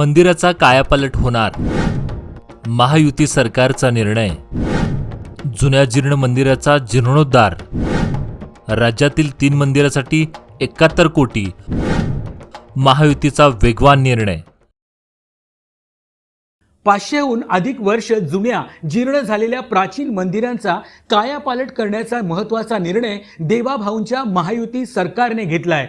मंदिराचा कायापालट होणार. महायुती सरकारचा निर्णय. जुन्या जीर्ण मंदिराचा जीर्णोद्धार. राज्यातील तीन मंदिरासाठी एकाहत्तर कोटी. महायुतीचा वेगवान निर्णय. पाचशेहून अधिक वर्ष जुन्या जीर्ण झालेल्या प्राचीन मंदिरांचा कायापालट करण्याचा महत्त्वाचा निर्णय देवाभाऊंच्या महायुती सरकारने घेतलाय.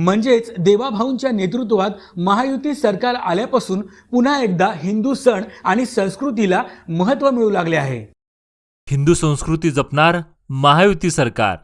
म्हणजेच देवाभाऊंच्या नेतृत्वात महायुती सरकार आल्यापासून पुन्हा एकदा हिंदू सण आणि संस्कृतीला महत्त्व मिळू लागले आहे. हिंदू संस्कृती जपणार महायुती सरकार.